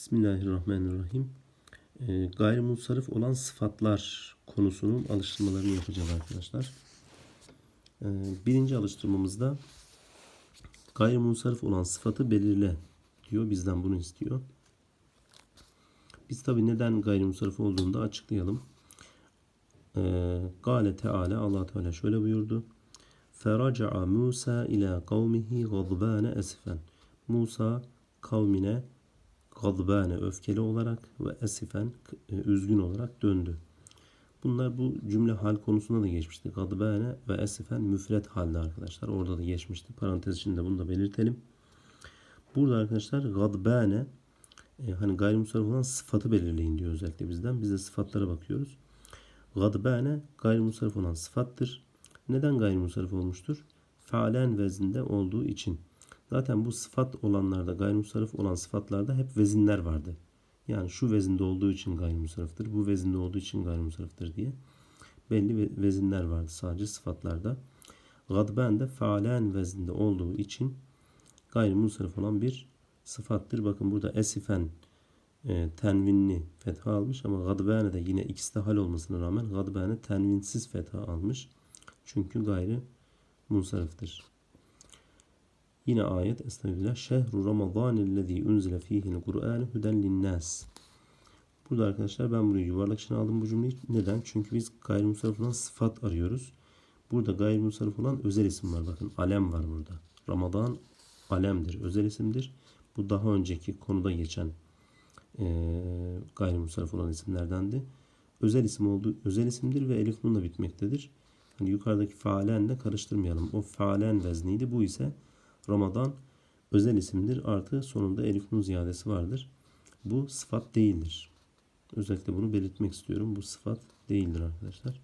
Bismillahirrahmanirrahim. E, gayrimunsarif olan sıfatlar konusunun alıştırmalarını yapacağız arkadaşlar. E, birinci alıştırmamızda gayrimunsarif olan sıfatı belirle diyor. Bizden bunu istiyor. Biz tabi neden gayrimunsarif olduğunu da açıklayalım. E, Gale Teala Allah Teala şöyle buyurdu. Feraca'a Musa ila kavmihi gazbane esifen. Musa kavmine gadbane öfkeli olarak ve esifen e, üzgün olarak döndü. Bunlar bu cümle hal konusunda da geçmişti. Gadbane ve esifen müfret halde arkadaşlar. Orada da geçmişti. Parantez içinde bunu da belirtelim. Burada arkadaşlar gadbane e, hani gayrimusarif olan sıfatı belirleyin diyor özellikle bizden. Biz de sıfatlara bakıyoruz. Gadbane gayrimusarif olan sıfattır. Neden gayrimusarif olmuştur? Faalen vezinde olduğu için. Zaten bu sıfat olanlarda, gayrimusarif olan sıfatlarda hep vezinler vardı. Yani şu vezinde olduğu için gayrimusariftir, bu vezinde olduğu için gayrimusariftir diye belli vezinler vardı sadece sıfatlarda. Gadben de faalen vezinde olduğu için gayrimusarif olan bir sıfattır. Bakın burada esifen e, tenvinli fetha almış ama gadbane de yine ikisi de hal olmasına rağmen gadbane tenvinsiz fetha almış. Çünkü gayri munsariftir. Yine ayet Estağfirullah. Şehru Ramazanellezî unzile fîhil Kur'an huden linnas. Burada arkadaşlar ben burayı yuvarlak içine aldım bu cümleyi. Neden? Çünkü biz gayrimusarif olan sıfat arıyoruz. Burada gayrimusarif olan özel isim var. Bakın alem var burada. Ramazan alemdir. Özel isimdir. Bu daha önceki konuda geçen e, gayrimusarif olan isimlerdendi. Özel isim olduğu özel isimdir ve elif nunla bitmektedir. Hani yukarıdaki faalenle karıştırmayalım. O faalen vezniydi. Bu ise Ramazan özel isimdir. Artı sonunda elif nun ziyadesi vardır. Bu sıfat değildir. Özellikle bunu belirtmek istiyorum. Bu sıfat değildir arkadaşlar.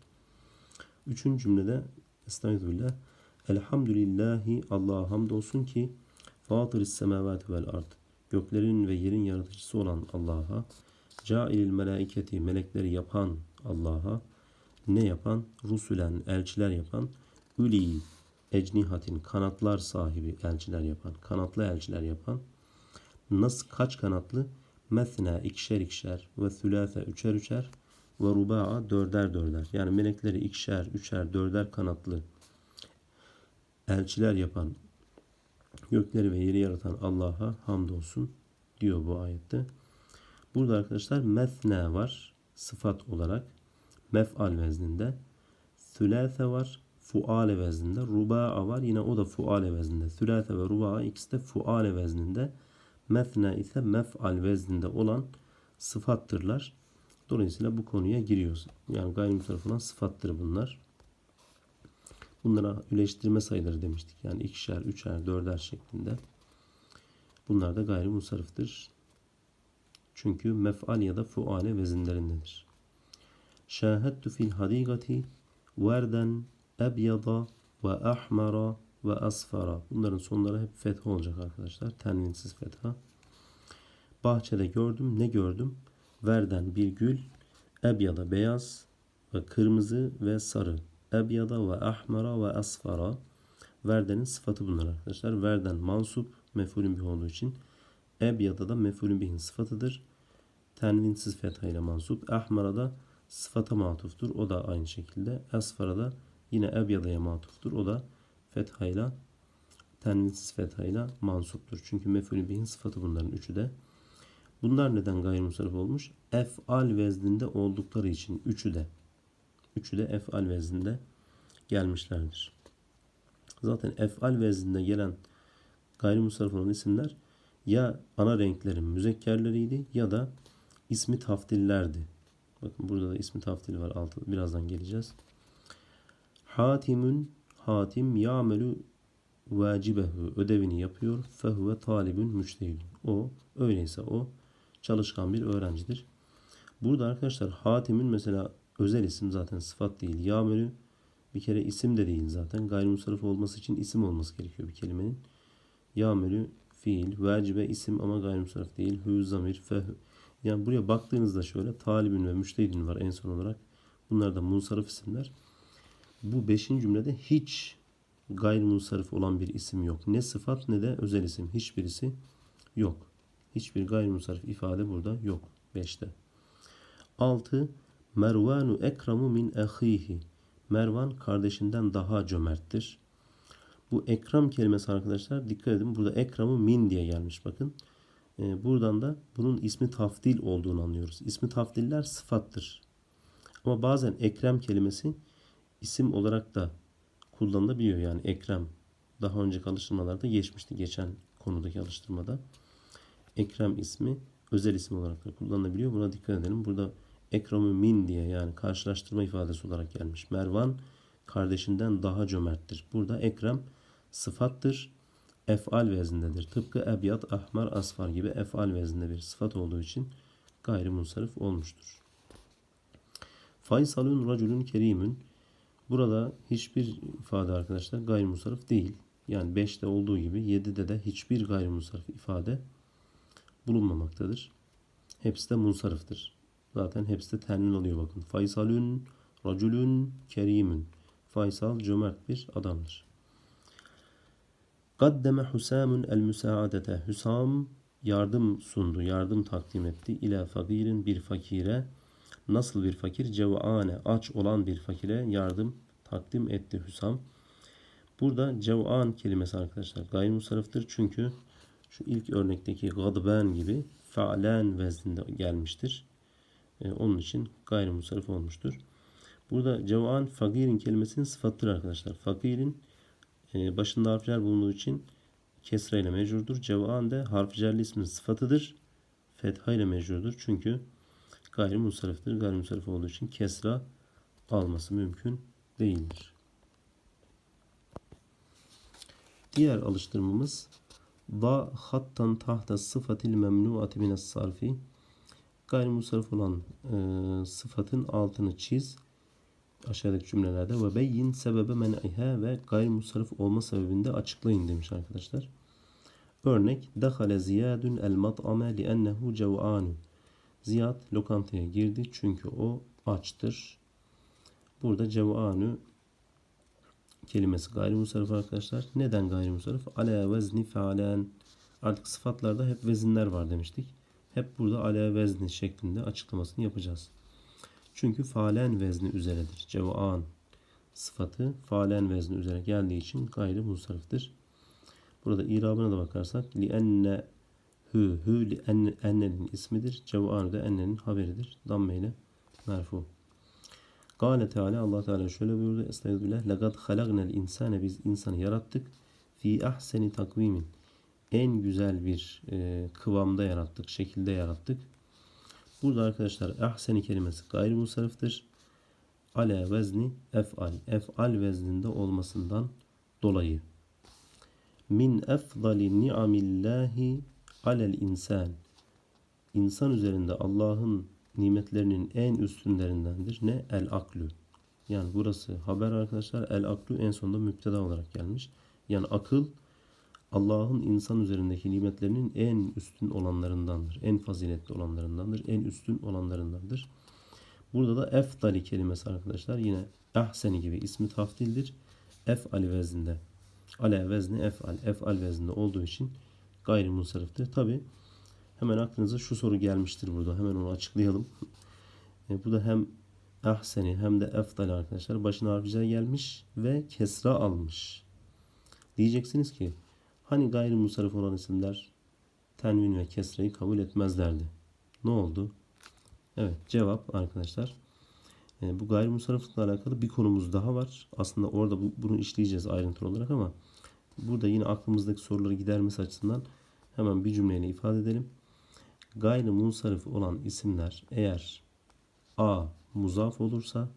Üçüncü cümlede Estağfirullah. Elhamdülillahi Allah'a hamdolsun ki Fatırız semavati vel ard. Göklerin ve yerin yaratıcısı olan Allah'a. Cailil melaiketi melekleri yapan Allah'a. Ne yapan? Rusulen elçiler yapan. Üli ecnihatin kanatlar sahibi elçiler yapan, kanatlı elçiler yapan. Nasıl kaç kanatlı? Mesna ikişer ikişer ve sülase üçer üçer ve ruba'a dörder dörder. Yani melekleri ikişer, üçer, dörder kanatlı elçiler yapan, gökleri ve yeri yaratan Allah'a hamdolsun diyor bu ayette. Burada arkadaşlar mesna var sıfat olarak mef'al vezninde. Sülase var fuale vezninde. Ruba'a var yine o da fuale vezninde. Sülase ve ruba'a ikisi de fuale vezninde. Mefna ise mef'al vezninde olan sıfattırlar. Dolayısıyla bu konuya giriyoruz. Yani gayrimusarif olan sıfattır bunlar. Bunlara üleştirme sayıları demiştik. Yani ikişer, üçer, dörder şeklinde. Bunlar da gayrimusariftir. Çünkü mef'al ya da fuale vezinlerindedir. Şahadtu fil hadikati verden ebyada ve ahmara ve asfara. Bunların sonları hep fetha olacak arkadaşlar. Tenvinsiz fetha. Bahçede gördüm. Ne gördüm? Verden bir gül. Ebyada beyaz ve kırmızı ve sarı. Ebyada ve ahmara ve asfara. Verdenin sıfatı bunlar arkadaşlar. Verden mansup mefulün bih olduğu için. Ebyada da mefulün bihin sıfatıdır. Tenvinsiz fetha ile mansup. Ahmara da sıfata matuftur. O da aynı şekilde. Asfara da Yine ebyadaya matuftur. O da fethayla tenvinsiz fethayla mansuptur. Çünkü mef'ulü bihin sıfatı bunların üçü de. Bunlar neden gayrimusarif olmuş? Ef'al vezninde oldukları için üçü de. Üçü de ef'al vezninde gelmişlerdir. Zaten ef'al vezninde gelen gayrimusarif olan isimler ya ana renklerin müzekkerleriydi ya da ismi taftillerdi. Bakın burada da ismi taftili var. Altı, birazdan geleceğiz. Hatimün Hatim ya'melu vacibehu ödevini yapıyor. Fehuve talibün müçtehid. O öyleyse o çalışkan bir öğrencidir. Burada arkadaşlar Hatim'in mesela özel isim zaten sıfat değil. Ya'melu bir kere isim de değil zaten. Gayrimusarif olması için isim olması gerekiyor bir kelimenin. Ya'melu fiil, vacibe isim ama gayrimusarif değil. Hü zamir, fehü. Yani buraya baktığınızda şöyle talibün ve müştehidin var en son olarak. Bunlar da munsarif isimler bu beşinci cümlede hiç gayrimusarif olan bir isim yok. Ne sıfat ne de özel isim. Hiçbirisi yok. Hiçbir gayrimusarif ifade burada yok. 5'te. 6. Mervanu ekramu min ahihi. Mervan kardeşinden daha cömerttir. Bu ekram kelimesi arkadaşlar dikkat edin. Burada ekramı min diye gelmiş bakın. Ee, buradan da bunun ismi tafdil olduğunu anlıyoruz. İsmi tafdiller sıfattır. Ama bazen ekrem kelimesi isim olarak da kullanılabiliyor. Yani ekrem daha önceki alıştırmalarda geçmişti. Geçen konudaki alıştırmada. Ekrem ismi özel isim olarak da kullanılabiliyor. Buna dikkat edelim. Burada ekramı min diye yani karşılaştırma ifadesi olarak gelmiş. Mervan kardeşinden daha cömerttir. Burada ekrem sıfattır. Efal vezindedir. Tıpkı ebyat, ahmar, asfar gibi efal vezinde bir sıfat olduğu için gayrimunsarif olmuştur. Faysalun raculun kerimün Burada hiçbir ifade arkadaşlar gayrimusarif değil. Yani 5'te olduğu gibi 7'de de hiçbir gayrimusarif ifade bulunmamaktadır. Hepsi de munsarıftır. Zaten hepsi de tenvin oluyor bakın. Faysalun, raculun, kerimün. Faysal cömert bir adamdır. Gaddeme Husamun el müsaadete. Hüsam yardım sundu, yardım takdim etti. İla fakirin bir fakire. Nasıl bir fakir? Cevane, aç olan bir fakire yardım takdim etti Hüsam. Burada cev'an kelimesi arkadaşlar gayrimusarıftır. Çünkü şu ilk örnekteki gadben gibi faalen vezninde gelmiştir. Ee, onun için gayrimusarif olmuştur. Burada cev'an fakirin kelimesinin sıfattır arkadaşlar. Fakirin e, başında harfler bulunduğu için kesra ile mecurdur. Cev'an de harf ismin sıfatıdır. Fetha ile mecurdur. Çünkü gayrimusariftir. Gayrimusarif olduğu için kesra alması mümkün değildir. Diğer alıştırmamız Va hattan tahta sıfatil memnuati mines sarfi gayrimusarif olan e, sıfatın altını çiz aşağıdaki cümlelerde ve beyin sebebe men'iha ve gayrimusarif olma sebebini de açıklayın demiş arkadaşlar. Örnek Dahale Ziyadun el mat'ame li'ennehu cev'anu Ziyad lokantaya girdi çünkü o açtır. Burada cev'anu kelimesi gayrimusarif arkadaşlar. Neden gayrimusarif? Ala vezni fealen. Artık sıfatlarda hep vezinler var demiştik. Hep burada ala vezni şeklinde açıklamasını yapacağız. Çünkü faalen vezni üzeredir. Cev'an sıfatı faalen vezni üzere geldiği için gayrimusariftir. Burada irabına da bakarsak li enne hü hü li enne, ennenin ismidir. Cev'an da ennenin haberidir. Damme ile merfu. Kâle Teala Allah Teala şöyle buyurdu. Estağfirullah. Lagad halagnel insane biz insanı yarattık. Fi ahseni takvimin. En güzel bir e, kıvamda yarattık, şekilde yarattık. Burada arkadaşlar ahseni kelimesi gayrimusarıftır. Ale vezni ef'al. Ef'al vezninde olmasından dolayı. Min efdali ni'amillahi alel insan. İnsan üzerinde Allah'ın nimetlerinin en üstünlerindendir. Ne? El aklu. Yani burası haber arkadaşlar. El aklu en sonunda müpteda olarak gelmiş. Yani akıl Allah'ın insan üzerindeki nimetlerinin en üstün olanlarındandır. En faziletli olanlarındandır. En üstün olanlarındandır. Burada da eftali kelimesi arkadaşlar yine ahseni gibi ismi tafdildir. Ef'ali vezninde. Ale vezni ef'al. Ef'al vezninde olduğu için gayrimunsarıftır. Tabi Hemen aklınıza şu soru gelmiştir burada. Hemen onu açıklayalım. E, bu da hem ahseni hem de eftal arkadaşlar. Başına harficer gelmiş ve kesra almış. Diyeceksiniz ki hani gayrimusarif olan isimler tenvin ve kesrayı kabul etmezlerdi. Ne oldu? Evet cevap arkadaşlar. E, bu gayrimusariflikle alakalı bir konumuz daha var. Aslında orada bu, bunu işleyeceğiz ayrıntılı olarak ama burada yine aklımızdaki soruları gidermesi açısından hemen bir cümleyle ifade edelim gayri munsarif olan isimler eğer A muzaf olursa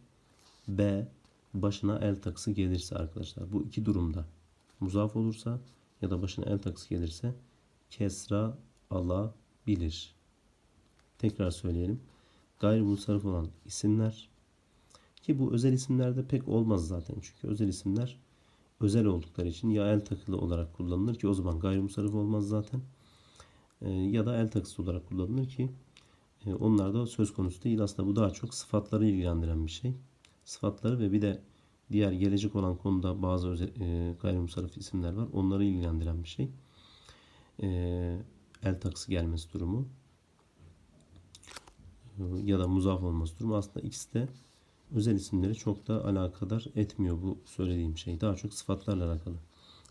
B başına el takısı gelirse arkadaşlar bu iki durumda muzaf olursa ya da başına el takısı gelirse kesra alabilir. Tekrar söyleyelim. Gayri munsarif olan isimler ki bu özel isimlerde pek olmaz zaten. Çünkü özel isimler özel oldukları için ya el takılı olarak kullanılır ki o zaman gayrimusarif olmaz zaten. E, ya da el takısı olarak kullanılır ki e, onlar da söz konusu değil. Aslında bu daha çok sıfatları ilgilendiren bir şey. Sıfatları ve bir de diğer gelecek olan konuda bazı özel, e, gayrimusarif isimler var. Onları ilgilendiren bir şey. E, el takısı gelmesi durumu e, ya da muzaf olması durumu aslında ikisi de özel isimleri çok da alakadar etmiyor bu söylediğim şey. Daha çok sıfatlarla alakalı.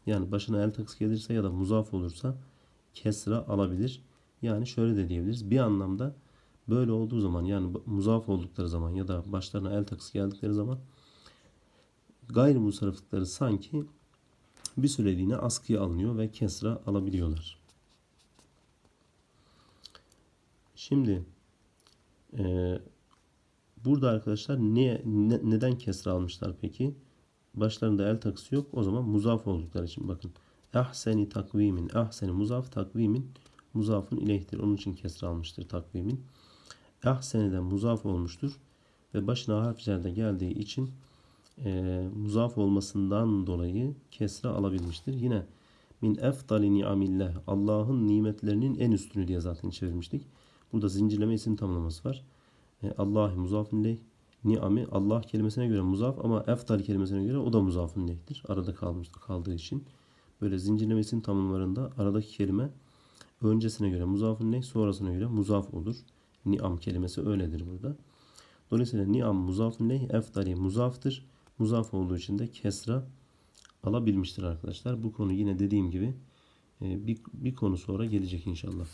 Yani başına el takısı gelirse ya da muzaf olursa kesra alabilir. Yani şöyle de diyebiliriz. Bir anlamda böyle olduğu zaman yani muzaf oldukları zaman ya da başlarına el takısı geldikleri zaman gayrimusarrıflıkları sanki bir süreliğine askıya alınıyor ve kesra alabiliyorlar. Şimdi e, burada arkadaşlar niye ne, neden kesra almışlar peki? Başlarında el takısı yok. O zaman muzaf oldukları için bakın. Ahseni takvimin. Ahseni muzaf takvimin muzafın ileyhtir. Onun için kesra almıştır takvimin. Ahseni'den muzaf olmuştur. Ve başına harflerde geldiği için e, muzaf olmasından dolayı kesra alabilmiştir. Yine min efdali ni'amillah Allah'ın nimetlerinin en üstünü diye zaten çevirmiştik. Burada zincirleme isim tamlaması var. E, Allah muzafın ileyh ni'ami Allah kelimesine göre muzaf ama eftal kelimesine göre o da muzafın ileyhtir. Arada kalmıştı kaldığı için. Böyle zincirleme isim tamlamalarında aradaki kelime öncesine göre muzafın ileyh sonrasına göre muzaf olur. Ni'am kelimesi öyledir burada. Dolayısıyla ni'am muzafın ileyh eftali muzaftır. Muzaf olduğu için de kesra alabilmiştir arkadaşlar. Bu konu yine dediğim gibi e, bir, bir konu sonra gelecek inşallah.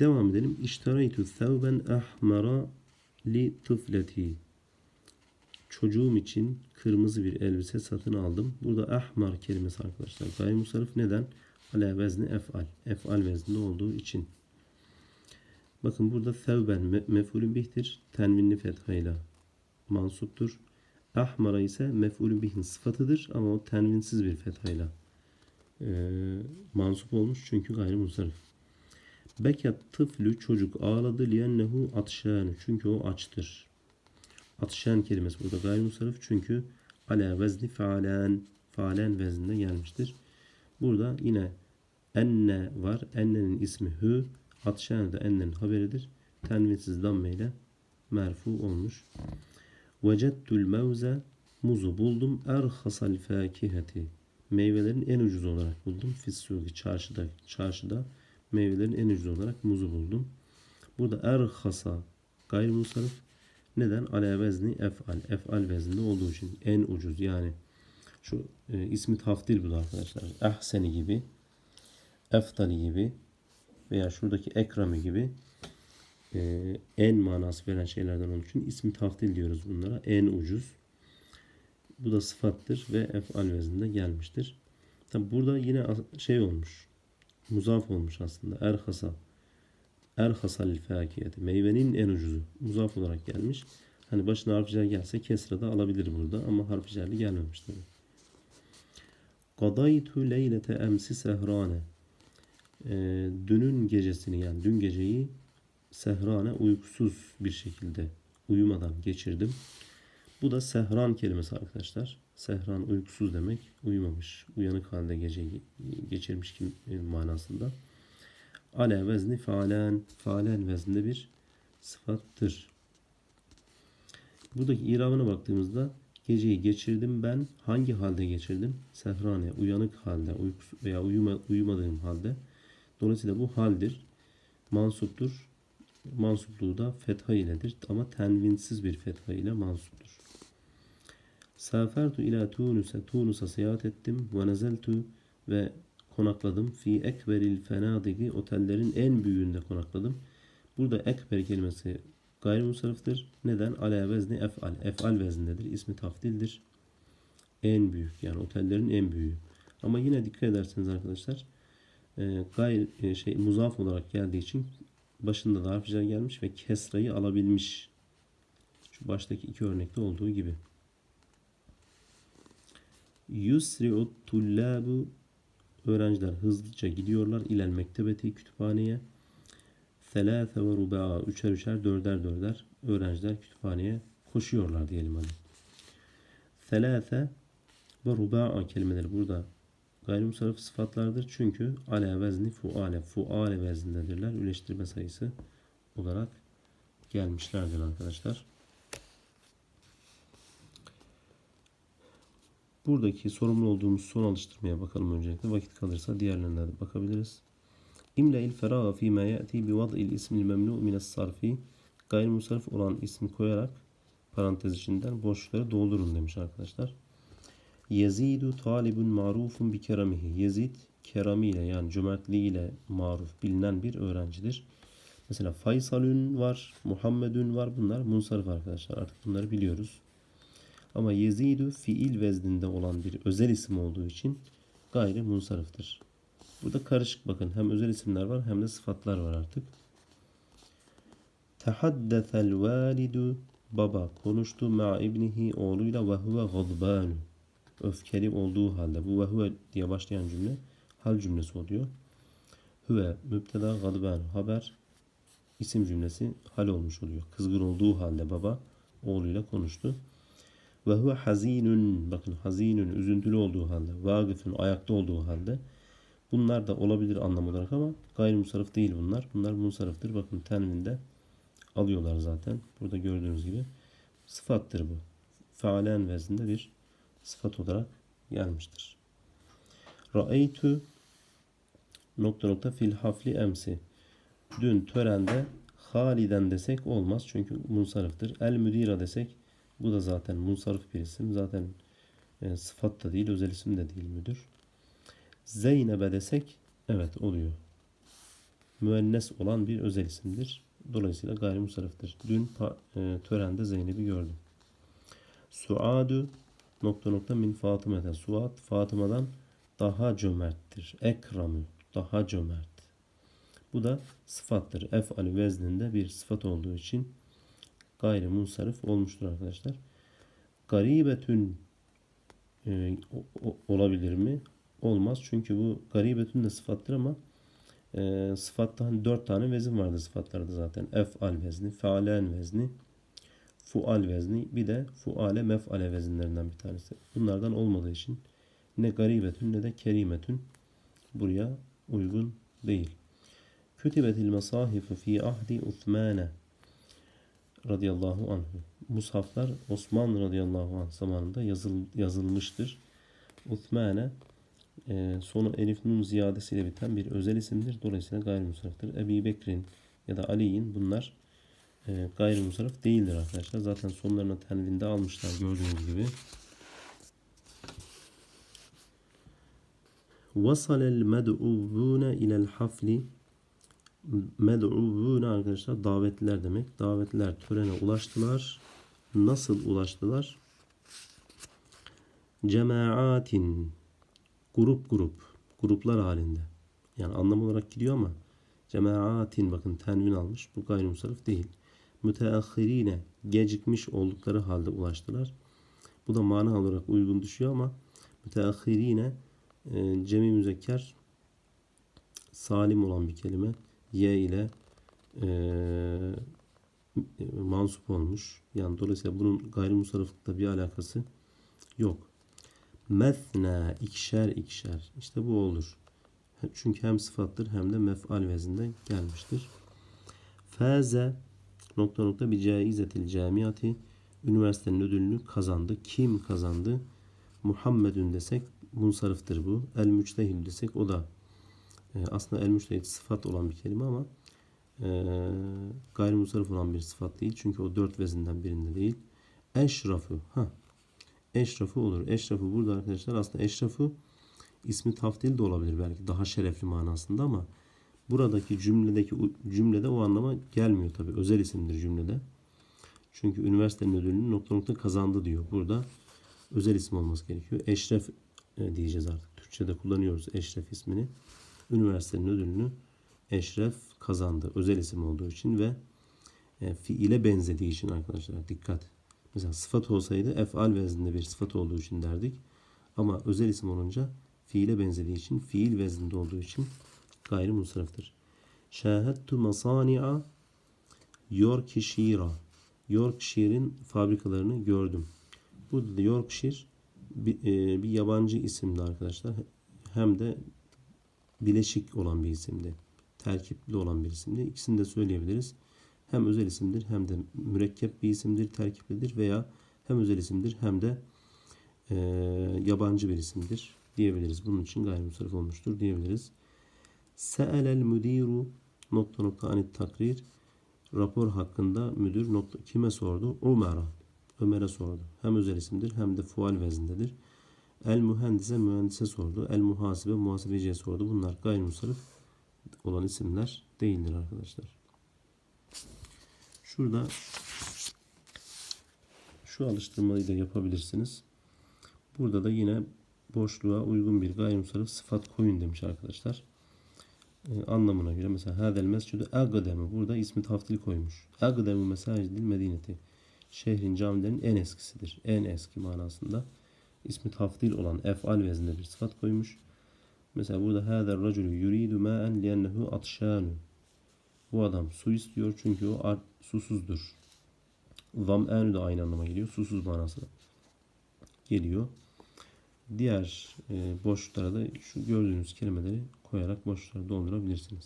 Devam edelim. İştaraytu thawben ahmara li tıfleti. Çocuğum için kırmızı bir elbise satın aldım. Burada ahmar kelimesi arkadaşlar. Gayrimusarrif neden? Ala vezni ef'al. Ef'al vezninde olduğu için. Bakın burada thevben me mef'ulün bihtir. Tenvinli fethayla mansuptur. Ahmara ise mef'ulün bihin sıfatıdır ama o tenvinsiz bir fethayla e, mansup olmuş çünkü gayrimusarrif. Bekat tıflü çocuk ağladı liyennehu atşanu çünkü o açtır. Atşan kelimesi burada gayrimusarrif çünkü ala vezni faalen faalen vezninde gelmiştir. Burada yine enne var. Ennenin ismi hü. Atşan da ennenin haberidir. Tenvinsiz damme ile merfu olmuş. Vecettul mevze muzu buldum. Erhasal fakiheti. Meyvelerin en ucuz olarak buldum. Fissugi çarşıda çarşıda meyvelerin en ucuz olarak muzu buldum. Burada erhasa gayrimusarif neden? Ala vezni ef'al. Ef'al vezninde olduğu için en ucuz yani şu e, ismi taftil bu da arkadaşlar. Ahseni gibi eftali gibi veya şuradaki ekrami gibi e, en manası veren şeylerden olduğu için ismi taftil diyoruz bunlara. En ucuz. Bu da sıfattır ve efal vezninde gelmiştir. Tabi burada yine şey olmuş. Muzaf olmuş aslında. Erhasa. Erhasal fakiyeti. Meyvenin en ucuzu. Muzaf olarak gelmiş. Hani başına harficer gelse kesra da alabilir burada ama harficerli gelmemiş tabi. Kadaytu leylete emsi sehrane. Ee, dünün gecesini yani dün geceyi sehrane uykusuz bir şekilde uyumadan geçirdim. Bu da sehran kelimesi arkadaşlar. Sehran uykusuz demek. Uyumamış, uyanık halde geceyi geçirmiş kim manasında. Ale vezni faalen, faalen vezninde bir sıfattır. Buradaki irabına baktığımızda geceyi geçirdim ben. Hangi halde geçirdim? Sehrane, uyanık halde uykusu veya uyuma, uyumadığım halde. Dolayısıyla bu haldir. Mansuptur mansupluğu da fetha iledir ama tenvinsiz bir fetha ile mansuptur. Safertu ila Tunus'e Tunus'a seyahat ettim ve nezeltu ve konakladım. Fi ekberil fenadigi otellerin en büyüğünde konakladım. Burada ekber kelimesi gayrimusarıftır. Neden? Ala vezni ef'al. Ef'al vezindedir. İsmi tafdildir. En büyük yani otellerin en büyüğü. Ama yine dikkat ederseniz arkadaşlar e, gayr e, şey muzaf olarak geldiği için başında da harfler gelmiş ve kesrayı alabilmiş. Şu baştaki iki örnekte olduğu gibi. Yusri'u tullabu öğrenciler hızlıca gidiyorlar ilel mektebeti kütüphaneye. Selâfe ve ruba'a üçer üçer dörder dörder öğrenciler kütüphaneye koşuyorlar diyelim hadi. Selâfe ve ruba'a kelimeleri burada Gayrimusarrif sıfatlardır çünkü ale vezni fuale fuale veznindedirler. Üleştirme sayısı olarak gelmişlerdir arkadaşlar. Buradaki sorumlu olduğumuz son alıştırmaya bakalım öncelikle. Vakit kalırsa diğerlerine de bakabiliriz. İmle il feraga fîmâ ye'ti bi vad'il ismil memnu mines sarfi. Gayrimusarif olan ismi koyarak parantez içinden boşlukları doldurun demiş arkadaşlar. Yezidu talibun marufun bi keramihi. Yezid keramiyle yani cömertliğiyle maruf bilinen bir öğrencidir. Mesela Faysalün var, Muhammedün var. Bunlar munsarif arkadaşlar. Artık bunları biliyoruz. Ama Yezidu fiil vezninde olan bir özel isim olduğu için gayri munsarıftır. Burada karışık bakın. Hem özel isimler var hem de sıfatlar var artık. Tehaddesel validu baba konuştu ma ibnihi oğluyla ve huve gazbanu. Öfkeli olduğu halde. Bu ve huve diye başlayan cümle hal cümlesi oluyor. Huve müpteda gazbanu haber isim cümlesi hal olmuş oluyor. Kızgın olduğu halde baba oğluyla konuştu. Ve huve hazinun bakın hazinun üzüntülü olduğu halde vagifun ayakta olduğu halde bunlar da olabilir anlam olarak ama gayrimusarif değil bunlar. Bunlar munsarıftır. Bakın tenvinde alıyorlar zaten. Burada gördüğünüz gibi sıfattır bu. Faalen vezninde bir sıfat olarak gelmiştir. Ra'eytu nokta nokta fil hafli emsi. Dün törende Haliden desek olmaz çünkü munsarıftır. El müdira desek bu da zaten munsarif bir isim. Zaten e, sıfat da değil, özel isim de değil müdür. Zeynep'e desek evet oluyor. Müennes olan bir özel isimdir. Dolayısıyla gayrimusariftir. Dün e, törende Zeynep'i gördüm. Suadu nokta nokta min Fatıma'dan. Suat Fatıma'dan daha cömerttir. Ekramü daha cömert. Bu da sıfattır. Ef'al vezninde bir sıfat olduğu için gayrimunsarif olmuştur arkadaşlar. Garibetün e, olabilir mi? Olmaz. Çünkü bu garibetün de sıfattır ama e, sıfatta hani dört tane vezin vardı sıfatlarda zaten. Ef'al vezni, fealen vezni, fual vezni, bir de fuale mef'ale vezinlerinden bir tanesi. Bunlardan olmadığı için ne garibetün ne de kerimetün buraya uygun değil. Kütibetil mesahifu fi ahdi Uthmane radıyallahu anhu. Mushaflar Osman radıyallahu anh zamanında yazıl, yazılmıştır. Uthmane e, sonu elif nun ziyadesiyle biten bir özel isimdir. Dolayısıyla gayrimusarıftır. Ebi Bekir'in ya da Ali'nin bunlar e, gayrimusarif değildir arkadaşlar. Zaten sonlarına tenvinde almışlar gördüğünüz gibi. وصل المدعوون إلى الحفل med'uvune arkadaşlar davetliler demek. Davetliler törene ulaştılar. Nasıl ulaştılar? Cemaatin grup grup gruplar halinde. Yani anlam olarak gidiyor ama cemaatin bakın tenvin almış. Bu gayrimusarif değil. Müteahhirine gecikmiş oldukları halde ulaştılar. Bu da mana olarak uygun düşüyor ama müteahhirine e, cemi müzekker salim olan bir kelime y ile e, mansup olmuş. Yani dolayısıyla bunun gayrimusarrıflıkla bir alakası yok. Methna ikişer ikişer. İşte bu olur. Çünkü hem sıfattır hem de mef'al vezinde gelmiştir. Faze nokta nokta bir caizetil camiati üniversitenin ödülünü kazandı. Kim kazandı? Muhammedun desek munsarıftır bu. El müçtehid desek o da e, aslında el müştehit sıfat olan bir kelime ama e, gayrimusarif olan bir sıfat değil. Çünkü o dört vezinden birinde değil. Eşrafı. Ha. Eşrafı olur. Eşrafı burada arkadaşlar aslında eşrafı ismi taftil de olabilir belki daha şerefli manasında ama buradaki cümledeki cümlede o anlama gelmiyor tabi. Özel isimdir cümlede. Çünkü üniversitenin ödülünü nokta nokta kazandı diyor. Burada özel isim olması gerekiyor. Eşref e, diyeceğiz artık. Türkçe'de kullanıyoruz eşref ismini üniversitenin ödülünü Eşref kazandı. Özel isim olduğu için ve e, fiile benzediği için arkadaşlar dikkat. Mesela sıfat olsaydı efal vezninde bir sıfat olduğu için derdik. Ama özel isim olunca fiile benzediği için, fiil vezninde olduğu için gayri musrafdır. Şahettu masani'a Yorkshire'a Yorkshire'in fabrikalarını gördüm. Bu da Yorkshire bir, e, bir yabancı isimdi arkadaşlar. Hem de bileşik olan bir isimdi. Terkipli olan bir isimdi. İkisini de söyleyebiliriz. Hem özel isimdir hem de mürekkep bir isimdir, terkiplidir veya hem özel isimdir hem de e, yabancı bir isimdir diyebiliriz. Bunun için gayrimusarif olmuştur diyebiliriz. Se'elel müdiru nokta nokta anit takrir rapor hakkında müdür nokta kime sordu? Ömer'e. Ömer'e sordu. Hem özel isimdir hem de fual vezindedir. El mühendise mühendise sordu. El muhasibe muhasebeciye sordu. Bunlar gayrimusarif olan isimler değildir arkadaşlar. Şurada şu alıştırmayı da yapabilirsiniz. Burada da yine boşluğa uygun bir gayrimusarif sıfat koyun demiş arkadaşlar. Ee, anlamına göre mesela hadel mescidu agdemu burada ismi taftil koymuş. Agdemu mesacidil medineti. Şehrin camilerin en eskisidir. En eski manasında. İsmi taftil olan efal vezinde bir sıfat koymuş. Mesela burada hadel raculu yuridu ma'en liennehu atşanu. Bu adam su istiyor çünkü o susuzdur. Zam'enu da aynı anlama geliyor. Susuz manasına geliyor. Diğer e, boşluklara da şu gördüğünüz kelimeleri koyarak boşlukları doldurabilirsiniz.